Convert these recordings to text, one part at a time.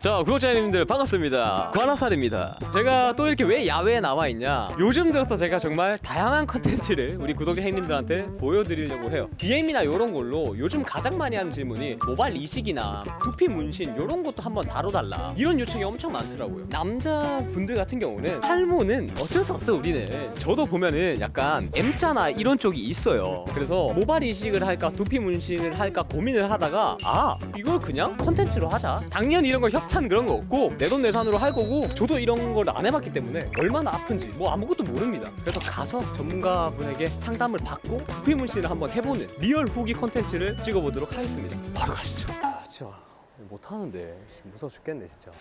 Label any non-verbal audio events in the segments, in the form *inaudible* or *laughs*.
자 구독자님들 반갑습니다. 관아살입니다. 제가 또 이렇게 왜 야외에 나와 있냐? 요즘 들어서 제가 정말 다양한 컨텐츠를 우리 구독자 형님들한테 보여드리려고 해요. DM이나 요런 걸로 요즘 가장 많이 하는 질문이 모발 이식이나 두피 문신 요런 것도 한번 다뤄달라. 이런 요청이 엄청 많더라고요. 남자분들 같은 경우는 탈모는 어쩔 수 없어 우리는. 저도 보면은 약간 M자나 이런 쪽이 있어요. 그래서 모발 이식을 할까 두피 문신을 할까 고민을 하다가 아 이걸 그냥 컨텐츠로 하자. 당연히 이런 거협 찬 그런 거 없고 내돈내산으로 할 거고 저도 이런 걸 안 해봤기 때문에 얼마나 아픈지 뭐 아무것도 모릅니다. 그래서 가서 전문가분에게 상담을 받고 두피 문신을 한번 해보는 리얼 후기 컨텐츠를 찍어보도록 하겠습니다. 바로 가시죠. 아 진짜 못하는데 무서워 죽겠네 진짜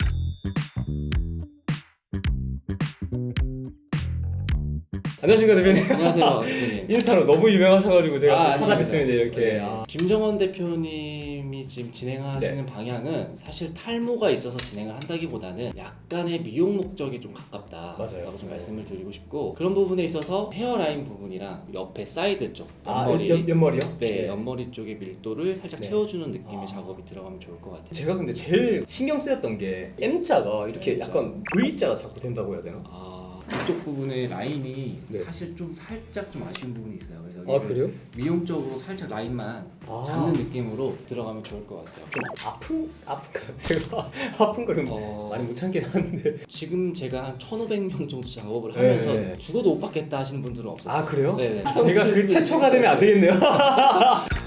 안녕하십니까 대표님 안녕하세요, *laughs* 대표님. 인스타로 너무 유명하셔가지고 제가 아, 또. 찾아뵙습니다 이렇게 네. 아. 김정원 대표님이 지금 진행하시는 네. 방향은 사실 탈모가 있어서 진행을 한다기보다는 약간의 미용 목적에 좀 가깝다. 맞아요. 라고 좀 네. 말씀을 드리고 싶고 그런 부분에 있어서 헤어라인 부분이랑 옆에 사이드 쪽 아, 옆머리 옆, 옆머리요? 네, 옆머리 쪽의 밀도를 살짝 네. 채워주는 느낌의 아. 작업이 들어가면 좋을 것 같아요. 제가 근데 제일 신경 쓰였던 게 M자가 이렇게 M자. 약간 V자가 자꾸 된다고 해야 되나? 아, 이쪽 부분의 라인이 네. 사실 좀 살짝 좀 아쉬운 부분이 있어요. 그래서 아 그래요? 미용적으로 살짝 라인만 아. 잡는 느낌으로 들어가면 좋을 것 같아요. 좀 아픈 아픈가요? 제가 *laughs* 아픈 거는 어, 많이 못 참긴 하는데 지금 제가 한 1,500명 정도 작업을 네, 하면서 네. 죽어도 못 받겠다 하시는 분들은 없었어요. 아 그래요? 네네. 제가 *laughs* 그 최초가 되면 안 되겠네요. *laughs*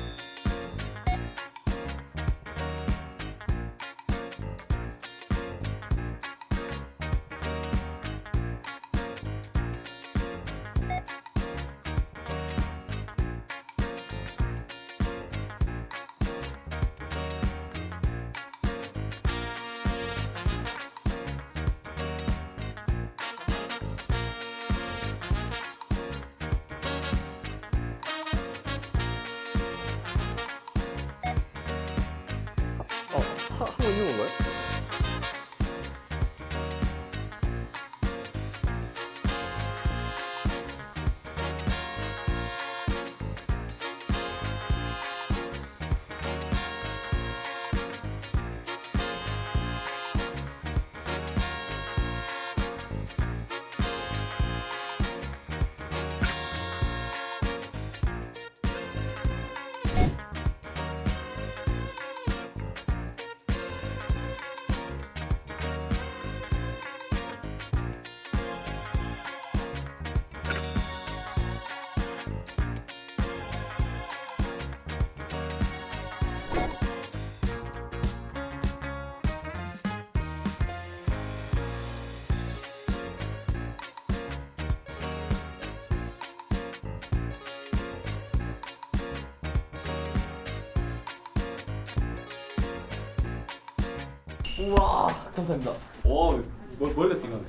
어, 하, 하고 있 우와 감사합니다. 와 머, 머리가 띵하네.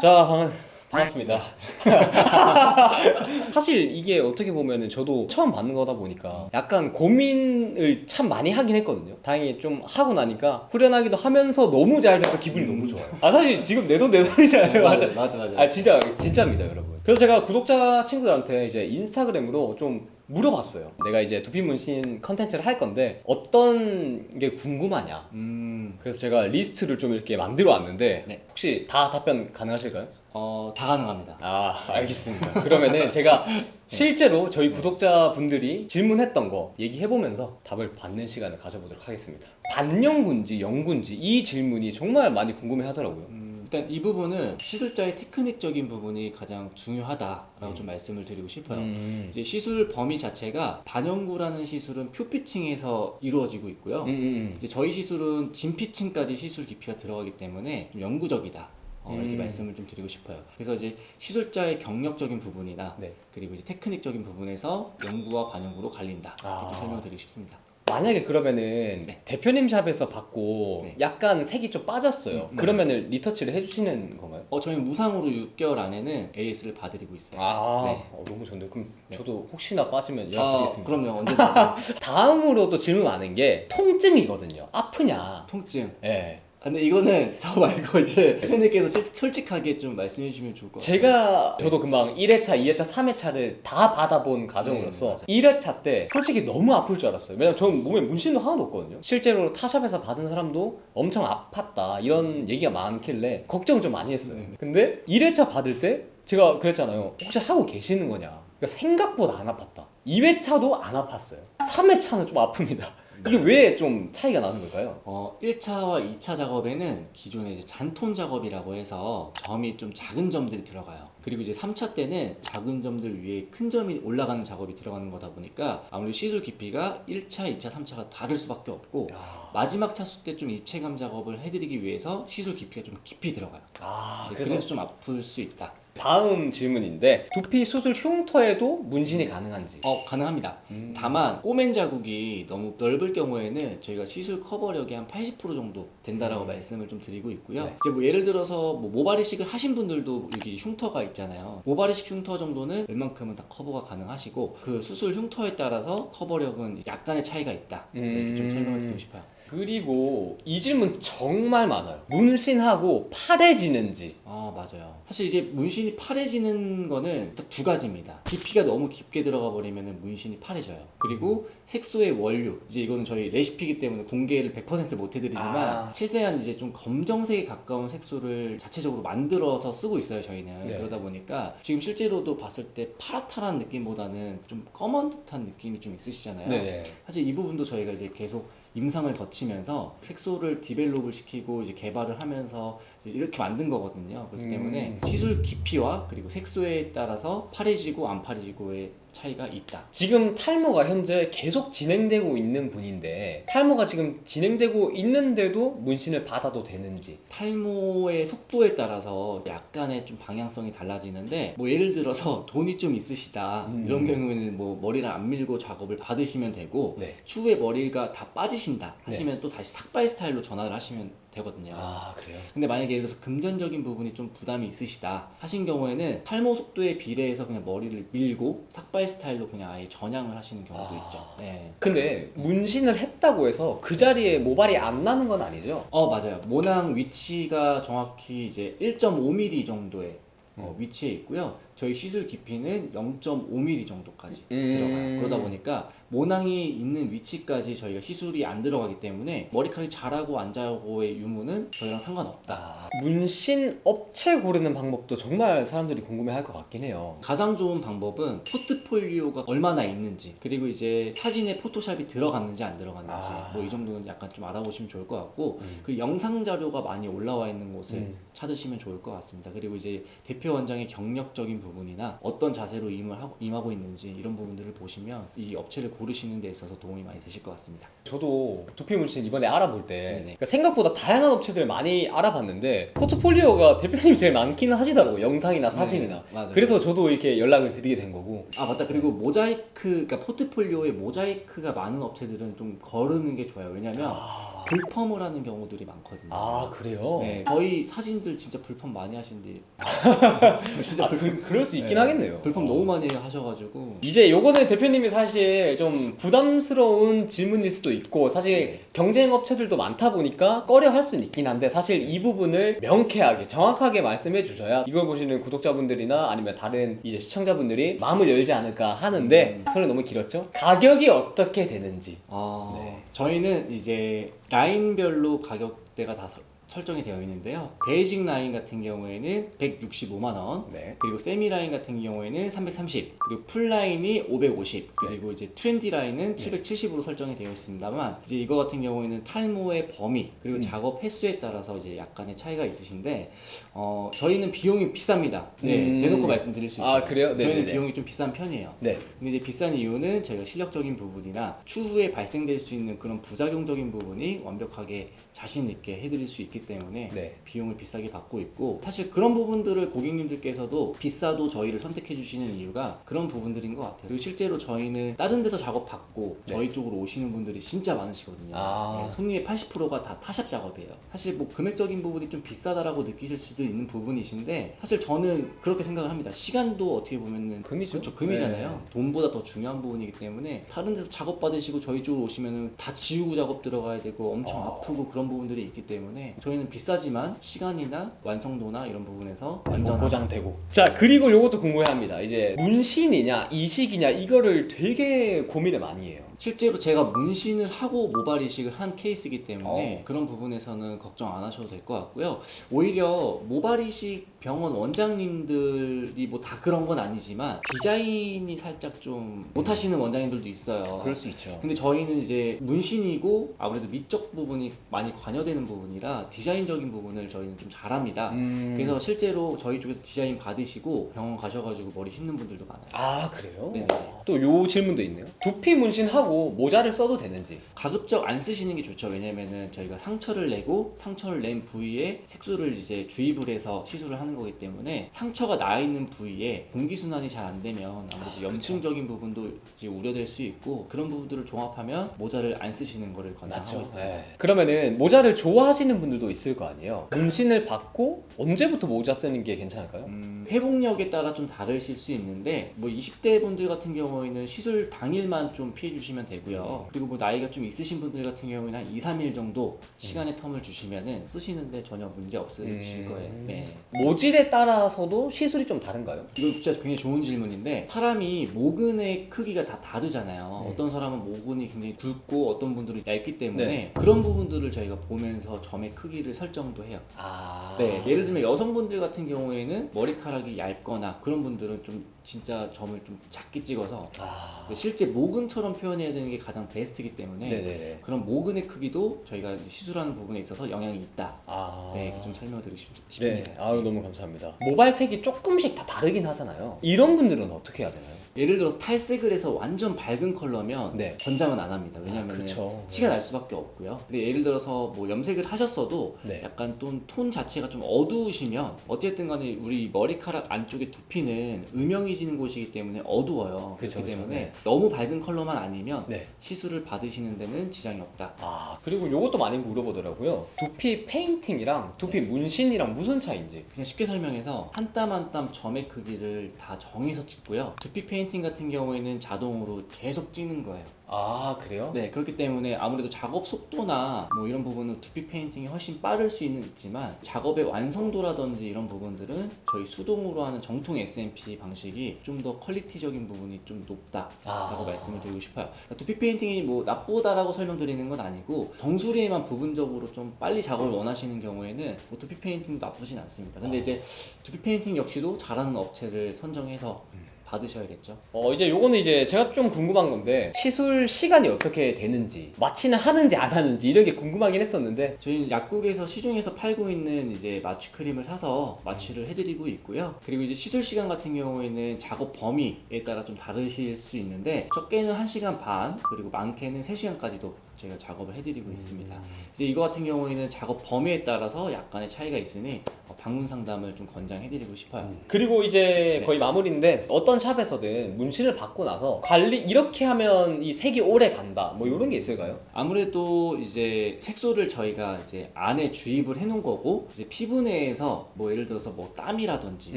자, 반, 반갑습니다. *laughs* 사실 이게 어떻게 보면은 저도 처음 받는 거다 보니까 약간 고민을 참 많이 하긴 했거든요. 다행히 좀 하고 나니까 후련하기도 하면서 너무 잘 돼서 기분이 너무 좋아요. 아 사실 지금 내 돈 내 돈이잖아요. 맞아, 맞아, 맞아. 아 진짜 진짜입니다, 여러분. 그래서 제가 구독자 친구들한테 이제 인스타그램으로 좀 물어봤어요. 내가 이제 두피 문신 컨텐츠를 할 건데 어떤 게 궁금하냐. 음, 그래서 제가 리스트를 좀 이렇게 만들어 왔는데 네. 혹시 다 답변 가능하실까요? 어, 다 가능합니다. 아 알겠습니다. 그러면은 제가 *laughs* 실제로 저희 구독자분들이 질문했던 거 얘기해보면서 답을 받는 시간을 가져보도록 하겠습니다. 반영군지 영군지 이 질문이 정말 많이 궁금해하더라고요. 음, 일단 이 부분은 시술자의 테크닉적인 부분이 가장 중요하다라고 음. 좀 말씀을 드리고 싶어요. 음. 이제 시술 범위 자체가 반영구라는 시술은 표피층에서 이루어지고 있고요. 음, 음, 이제 저희 시술은 진피층까지 시술 깊이가 들어가기 때문에 좀 영구적이다. 어, 이렇게 음. 말씀을 좀 드리고 싶어요. 그래서 이제 시술자의 경력적인 부분이나 네. 그리고 이제 테크닉적인 부분에서 영구와 반영구로 갈린다. 아. 이렇게 설명드리고 싶습니다. 만약에 그러면은 네. 대표님 샵에서 받고 네. 약간 색이 좀 빠졌어요. 음, 네. 그러면은 리터치를 해주시는 건가요? 어, 저희 무상으로 6개월 안에는 AS를 봐드리고 있어요. 아 네. 어, 너무 좋네요. 그럼 네. 저도 혹시나 빠지면 아, 연락드리겠습니다. 그럼요. 언제든지. 다음으로 또 질문 많은 게 통증이거든요. 아프냐? 통증. 예. 아, 근데 이거는 *laughs* 저 말고 이제 대표님께서 실- 솔직하게 좀 말씀해 주시면 좋을 것 같아요. 제가 저도 금방 1회차, 2회차, 3회차를 다 받아본 가정으로서 네, 1회차 때 솔직히 너무 아플 줄 알았어요. 왜냐면 저는 몸에 문신도 하나도 없거든요. 실제로 타샵에서 받은 사람도 엄청 아팠다 이런 얘기가 많길래 걱정 좀 많이 했어요. 네. 근데 1회차 받을 때 제가 그랬잖아요. 혹시 하고 계시는 거냐? 그러니까 생각보다 안 아팠다. 2회차도 안 아팠어요. 3회차는 좀 아픕니다. 이게 왜 좀 차이가 나는 걸까요? 어, 1차와 2차 작업에는 기존에 이제 잔톤 작업이라고 해서 점이 좀 작은 점들이 들어가요. 그리고 이제 3차 때는 작은 점들 위에 큰 점이 올라가는 작업이 들어가는 거다 보니까 아무래도 시술 깊이가 1차, 2차, 3차가 다를 수밖에 없고 마지막 차수 때 좀 입체감 작업을 해드리기 위해서 시술 깊이가 좀 깊이 들어가요. 아, 네, 그래서 그래서 좀 아플 수 있다. 다음 질문인데 두피 수술 흉터에도 문신이 가능한지? 어 가능합니다. 음. 다만 꼬맨 자국이 너무 넓을 경우에는 저희가 시술 커버력이 한 80% 정도 된다라고 말씀을 좀 드리고 있고요. 네. 이제 뭐 예를 들어서 뭐 모발 이식을 하신 분들도 여기 흉터가 있잖아요. 모발 이식 흉터 정도는 웬만큼은 다 커버가 가능하시고 그 수술 흉터에 따라서 커버력은 약간의 차이가 있다. 네, 이렇게 좀 음. 설명을 드리고 싶어요. 그리고 이 질문 정말 많아요. 문신하고 파래지는지. 아 맞아요. 사실 이제 문신이 파래지는 거는 딱 두 가지입니다. 깊이가 너무 깊게 들어가 버리면 문신이 파래져요. 그리고 색소의 원료 이제 이거는 저희 레시피이기 때문에 공개를 100%못 해드리지만 아. 최대한 이제 좀 검정색에 가까운 색소를 자체적으로 만들어서 쓰고 있어요 저희는 네. 그러다 보니까 지금 실제로도 봤을 때 파랗다란 느낌보다는 좀 검은 듯한 느낌이 좀 있으시잖아요. 네. 사실 이 부분도 저희가 이제 계속 임상을 거치면서 색소를 디벨롭을 시키고 이제 개발을 하면서 이제 이렇게 만든 거거든요. 그렇기 음. 때문에 시술 깊이와 그리고 색소에 따라서 파래지고 안 파래지고의 차이가 있다. 지금 탈모가 현재 계속 진행되고 있는 분인데 탈모가 지금 진행되고 있는데도 문신을 받아도 되는지. 탈모의 속도에 따라서 약간의 좀 방향성이 달라지는데 뭐 예를 들어서 *laughs* 돈이 좀 있으시다 음. 이런 경우에는 뭐 머리를 안 밀고 작업을 받으시면 되고 네. 추후에 머리가 다 빠지신다 하시면 또 다시 삭발 스타일로 전환을 하시면 되거든요. 아 그래요? 근데 만약에 예를 들어서 금전적인 부분이 좀 부담이 있으시다 하신 경우에는 탈모 속도에 비례해서 그냥 머리를 밀고 삭발 스타일로 그냥 아예 전향을 하시는 경우도 아. 있죠. 네. 근데 문신을 했다고 해서 그 자리에 모발이 안 나는 건 아니죠? 어 맞아요. 모낭 위치가 정확히 이제 1.5mm 정도의 어, 위치에 있고요. 저희 시술 깊이는 0.5mm 정도까지 음. 들어가요. 그러다 보니까 모낭이 있는 위치까지 저희가 시술이 안 들어가기 때문에 머리카락이 자라고 안 자라고의 유무는 저희랑 상관없다. 아, 문신 업체 고르는 방법도 정말 사람들이 궁금해할 것 같긴 해요. 가장 좋은 방법은 포트폴리오가 얼마나 있는지 그리고 이제 사진에 포토샵이 들어갔는지 안 들어갔는지 아. 뭐이 정도는 약간 좀 알아보시면 좋을 것 같고 음. 그 영상 자료가 많이 올라와 있는 곳을 음. 찾으시면 좋을 것 같습니다. 그리고 이제 대표 원장의 경력적인 부분 이나 어떤 자세로 임을 하고, 임하고 있는지 이런 부분들을 보시면 이 업체를 고르시는 데 있어서 도움이 많이 되실 것 같습니다. 저도 두피 문신 이번에 알아볼 때. 그러니까 생각보다 다양한 업체들 많이 알아봤는데 포트폴리오가 대표님이 제일 많기는 하시더라고요. 영상이나 사진이나. 네, 맞아요. 그래서 저도 이렇게 연락을 드리게 된 거고. 아 맞다 그리고 모자이크 그러니까 포트폴리오에 모자이크가 많은 업체들은 좀 거르는 게 좋아요. 왜냐면 아, 불펌을 하는 경우들이 많거든요. 아 그래요? 네, 저희 사진들 진짜 불펌 많이 하신데 *laughs* 진짜 아, 불펌, 그, 그럴 수 있긴 네. 하겠네요. 불펌 어. 너무 많이 하셔가지고 이제 요거는 대표님이 사실 좀 부담스러운 질문일 수도 있고 사실 네. 경쟁 업체들도 많다 보니까 꺼려 할 수는 있긴 한데 사실 이 부분을 명쾌하게 정확하게 말씀해 주셔야 이걸 보시는 구독자분들이나 아니면 다른 이제 시청자분들이 마음을 열지 않을까 하는데 음. 소리 너무 길었죠? 가격이 어떻게 되는지 아, 네. 저희는 이제 라인별로 가격대가 다 서- 설정이 되어 있는데요. 베이직 라인 같은 경우에는 165만 원, 네. 그리고 세미 라인 같은 경우에는 330, 그리고 풀 라인이 550, 그리고 이제 트렌디 라인은 770으로 설정이 되어 있습니다만 이제 이거 같은 경우에는 탈모의 범위 그리고 음. 작업 횟수에 따라서 이제 약간의 차이가 있으신데 어, 저희는 비용이 비쌉니다. 네, 음. 대놓고 말씀드릴 수 있어요. 아, 그래요? 저희는 네네네. 비용이 좀 비싼 편이에요. 네. 근데 이제 비싼 이유는 저희가 실력적인 부분이나 추후에 발생될 수 있는 그런 부작용적인 부분이 완벽하게 자신 있게 해드릴 수 있기 있기 때문에 네. 비용을 비싸게 받고 있고 사실 그런 부분들을 고객님들께서도 비싸도 저희를 선택해 주시는 이유가 그런 부분들인 것 같아요. 그리고 실제로 저희는 다른 데서 작업 받고 네. 저희 쪽으로 오시는 분들이 진짜 많으시거든요. 아. 네, 손님의 80%가 다 타샵 작업이에요. 사실 뭐 금액적인 부분이 좀 비싸다라고 느끼실 수도 있는 부분이신데 사실 저는 그렇게 생각을 합니다. 시간도 어떻게 보면은 금이죠. 그렇죠. 금이잖아요. 네. 돈보다 더 중요한 부분이기 때문에 다른 데서 작업 받으시고 저희 쪽으로 오시면은 다 지우고 작업 들어가야 되고 엄청 어. 아프고 그런 부분들이 있기 때문에 저희는 비싸지만 시간이나 완성도나 이런 부분에서 뭐 완전한 보장되고. 자 그리고 요것도 궁금해합니다. 이제 문신이냐 이식이냐 이거를 되게 고민을 많이 해요. 실제로 제가 문신을 하고 모발 이식을 한 케이스이기 때문에 어. 그런 부분에서는 걱정 안 하셔도 될 것 같고요. 오히려 모발 이식 병원 원장님들이 뭐 다 그런 건 아니지만 디자인이 살짝 좀 못하시는 원장님들도 있어요. 그럴 수 있죠. 근데 저희는 이제 문신이고 아무래도 미적 부분이 많이 관여되는 부분이라 디자인적인 부분을 저희는 좀 잘합니다. 음. 그래서 실제로 저희 쪽에서 디자인 받으시고 병원 가셔가지고 머리 심는 분들도 많아요. 아 그래요? 네네. 또 요 질문도 있네요. 두피 문신하고 모자를 써도 되는지. 가급적 안 쓰시는 게 좋죠. 왜냐면은 저희가 상처를 내고 상처를 낸 부위에 색소를 이제 주입을 해서 시술을 하는 거기 때문에 상처가 나 있는 부위에 공기 순환이 잘 안 되면 아무래도 염증적인 부분도 이제 우려될 수 있고 그런 부분들을 종합하면 모자를 안 쓰시는 거를 권장하고 있습니다. 네. 그러면은 모자를 좋아하시는 분들도 있을 거 아니에요. 문신을 받고 언제부터 모자 쓰는 게 괜찮을까요? 음, 회복력에 따라 좀 다르실 수 있는데 뭐 20대 분들 같은 경우에는 시술 당일만 좀 피해 주시면 되고요. 그리고 뭐 나이가 좀 있으신 분들 같은 경우에는 한 2, 3일 정도 시간의 텀을 주시면은 쓰시는데 전혀 문제 없으실 음. 거예요. 네. 모 질에 따라서도 시술이 좀 다른가요? 이거 진짜 굉장히 좋은 질문인데 사람이 모근의 크기가 다 다르잖아요. 음. 어떤 사람은 모근이 굉장히 굵고 어떤 분들은 얇기 때문에 네. 그런 부분들을 저희가 보면서 점의 크기를 설정도 해요. 아. 네, 예를 들면 여성분들 같은 경우에는 머리카락이 얇거나 그런 분들은 좀 진짜 점을 좀 작게 찍어서 아. 실제 모근처럼 표현해야 되는 게 가장 베스트이기 때문에 네네네. 그런 모근의 크기도 저희가 시술하는 부분에 있어서 영향이 있다. 아. 네, 이렇게 좀 설명드리고 싶, 네, 싶습니다. 아유 너무 감사합니다. 모발색이 조금씩 다 다르긴 하잖아요. 이런 분들은 어떻게 해야 되나요? 예를 들어서 탈색을 해서 완전 밝은 컬러면 네. 권장은 안 합니다. 왜냐하면 그렇죠. 티가 날 수밖에 없고요. 근데 예를 들어서 뭐 염색을 하셨어도 네. 약간 또톤 자체가 좀 어두우시면 어쨌든 간에 우리 머리카락 안쪽에 두피는 음영 해지는 곳이기 때문에 어두워요. 그쵸, 그렇기 그쵸. 때문에 네. 너무 밝은 컬러만 아니면 네. 시술을 받으시는 데는 지장이 없다. 아 그리고 요것도 많이 물어보더라고요. 두피 페인팅이랑 두피 문신이랑 무슨 차이인지. 그냥 쉽게 설명해서 한 땀 한 땀 점의 크기를 다 정해서 찍고요. 두피 페인팅 같은 경우에는 자동으로 계속 찍는 거예요. 아 그래요? 네, 그렇기 때문에 아무래도 작업 속도나 뭐 이런 부분은 두피 페인팅이 훨씬 빠를 수 있는 있지만 작업의 완성도라든지 이런 부분들은 저희 수동으로 하는 정통 SMP 방식이 좀 더 퀄리티적인 부분이 좀 높다라고 아. 말씀을 드리고 싶어요. 그러니까 두피 페인팅이 뭐 나쁘다라고 설명드리는 건 아니고 정수리에만 부분적으로 좀 빨리 작업을 원하시는 경우에는 뭐 두피 페인팅도 나쁘진 않습니다. 근데 이제 두피 페인팅 역시도 잘하는 업체를 선정해서 받으셔야겠죠. 어 이제 요거는 이제 제가 좀 궁금한 건데 시술 시간이 어떻게 되는지 마취는 하는지 안 하는지 이런 게 궁금하긴 했었는데 저희는 약국에서 시중에서 팔고 있는 이제 마취 크림을 사서 마취를 해드리고 있고요. 그리고 이제 시술 시간 같은 경우에는 작업 범위에 따라 좀 다르실 수 있는데 적게는 1시간 반 그리고 많게는 3시간까지도 저희가 작업을 해드리고 있습니다. 이제 이거 같은 경우에는 작업 범위에 따라서 약간의 차이가 있으니 어, 방문 상담을 좀 권장해드리고 싶어요. 그리고 이제 네. 거의 마무리인데 어떤 샵에서든 문신을 받고 나서 관리 이렇게 하면 이 색이 오래 간다 뭐 이런 게 있을까요? 아무래도 이제 색소를 저희가 이제 안에 주입을 해놓은 거고 이제 피부 내에서 뭐 예를 들어서 뭐 땀이라든지 음,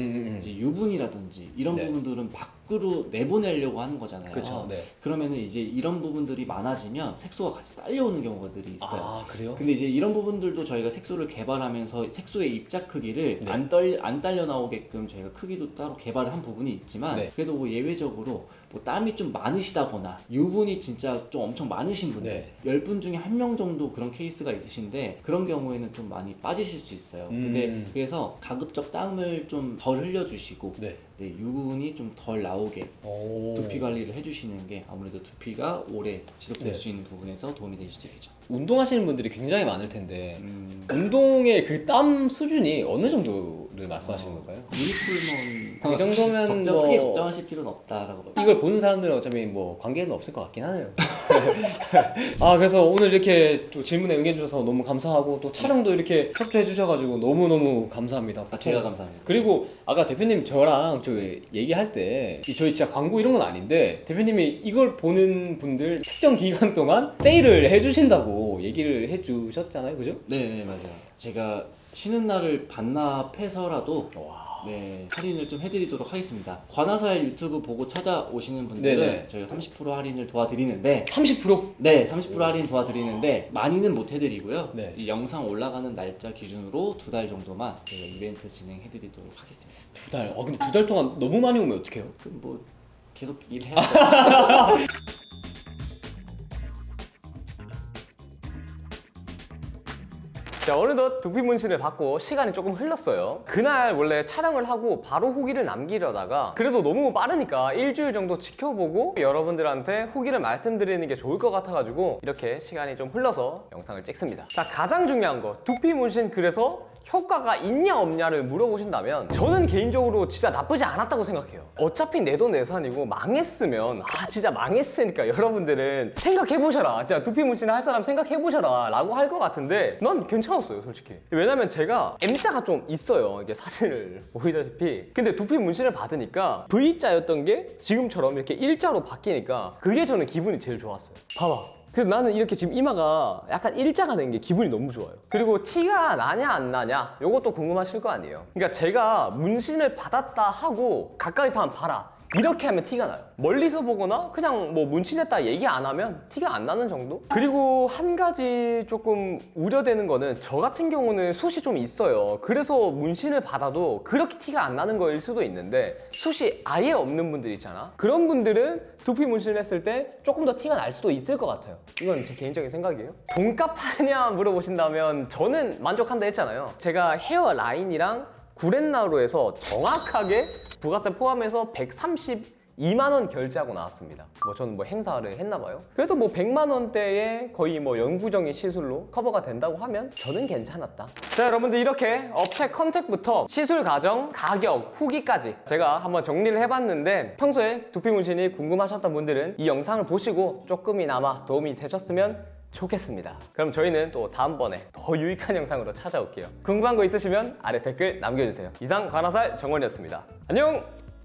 음, 음. 이제 유분이라든지 이런 네. 부분들은 밖으로 내보내려고 하는 거잖아요. 그렇죠. 네. 그러면은 이제 이런 부분들이 많아지면 색소가 같이 딸려오는 경우들이 있어요. 아 그래요? 근데 이제 이런 부분들도 저희가 색소를 개발하면서 색소의 입자 크기를 네. 안, 떨, 안 딸려 나오게끔 저희가 크기도 따로 개발을 한 부분이 있지만 네. 그래도 뭐 예외적으로 뭐 땀이 좀 많으시다거나 유분이 진짜 좀 엄청 많으신 분들 네. 10분 중에 한 명 정도 그런 케이스가 있으신데 그런 경우에는 좀 많이 빠지실 수 있어요. 음. 근데 그래서 가급적 땀을 좀 덜 흘려주시고 네. 네, 유분이 좀 덜 나오게 오. 두피 관리를 해주시는 게 아무래도 두피가 오래 지속될 네. 수 있는 부분에서 도움이 될 수도 있겠죠. 운동하시는 분들이 굉장히 많을 텐데 음, 운동의 그 땀 수준이 어느 정도 를 말씀하시는 걸까요? 유니콜몬 이 정도면 걱정, 뭐- 크게 걱정하실 필요는 없다라고. 이걸 보는 사람들은 어차피 뭐 관계는 없을 것 같긴 하네요. *laughs* 아 그래서 오늘 이렇게 또 질문에 응해 주셔서 너무 감사하고 또 촬영도 이렇게 협조해 주셔가지고 너무 너무 감사합니다. 아, 제가 감사합니다. 그리고 아까 대표님 저랑 저 얘기할 때 이 저희 진짜 광고 이런 건 아닌데 대표님이 이걸 보는 분들 특정 기간 동안 세일을 해주신다고 얘기를 해주셨잖아요, 그죠? 네, 네 맞아요. 제가 쉬는 날을 반납해서라도 와. 네, 할인을 좀 해드리도록 하겠습니다. 관아살 유튜브 보고 찾아오시는 분들은 네네. 저희가 30% 할인을 도와드리는데 30%? 네, 30% 할인 도와드리는데 많이는 못 해드리고요. 네. 이 영상 올라가는 날짜 기준으로 두 달 정도만 저희가 이벤트 진행해드리도록 하겠습니다. 두 달. 어 근데 두 달 동안 너무 많이 오면 어떡해요? 그럼 뭐 계속 일해야죠. *laughs* 자 어느덧 두피 문신을 받고 시간이 조금 흘렀어요. 그날 원래 촬영을 하고 바로 후기를 남기려다가 그래도 너무 빠르니까 일주일 정도 지켜보고 여러분들한테 후기를 말씀드리는 게 좋을 것 같아가지고 이렇게 시간이 좀 흘러서 영상을 찍습니다. 자 가장 중요한 거 두피 문신 그래서 효과가 있냐 없냐를 물어보신다면 저는 개인적으로 진짜 나쁘지 않았다고 생각해요. 어차피 내 돈 내산이고 망했으면 아 진짜 망했으니까 여러분들은 생각해보셔라. 진짜 두피 문신 할 사람 생각해보셔라 라고 할 것 같은데 난 괜찮았어요 솔직히. 왜냐면 제가 M자가 좀 있어요 이게 사진을 *laughs* 보이다시피. 근데 두피 문신을 받으니까 V자였던 게 지금처럼 이렇게 일자로 바뀌니까 그게 저는 기분이 제일 좋았어요. 봐봐 그래서 나는 이렇게 지금 이마가 약간 일자가 된 게 기분이 너무 좋아요. 그리고 티가 나냐 안 나냐 요것도 궁금하실 거 아니에요. 그러니까 제가 문신을 받았다 하고 가까이서 한번 봐라. 이렇게 하면 티가 나요. 멀리서 보거나 그냥 뭐 문신했다 얘기 안 하면 티가 안 나는 정도? 그리고 한 가지 조금 우려되는 거는 저 같은 경우는 숱이 좀 있어요. 그래서 문신을 받아도 그렇게 티가 안 나는 거일 수도 있는데 숱이 아예 없는 분들 있잖아. 그런 분들은 두피 문신을 했을 때 조금 더 티가 날 수도 있을 것 같아요. 이건 제 개인적인 생각이에요. 돈값 하냐 물어보신다면 저는 만족한다 했잖아요. 제가 헤어 라인이랑 구렛나루로 해서 정확하게 부가세 포함해서 132만 원 결제하고 나왔습니다. 뭐 저는 뭐 행사를 했나 봐요. 그래도 뭐 100만 원대에 거의 뭐 영구적인 시술로 커버가 된다고 하면 저는 괜찮았다. 자 여러분들 이렇게 업체 컨택부터 시술 과정, 가격, 후기까지 제가 한번 정리를 해봤는데 평소에 두피 문신이 궁금하셨던 분들은 이 영상을 보시고 조금이나마 도움이 되셨으면 좋겠습니다. 그럼 저희는 또 다음번에 더 유익한 영상으로 찾아올게요. 궁금한 거 있으시면 아래 댓글 남겨주세요. 이상 관아살 정원이었습니다. 안녕!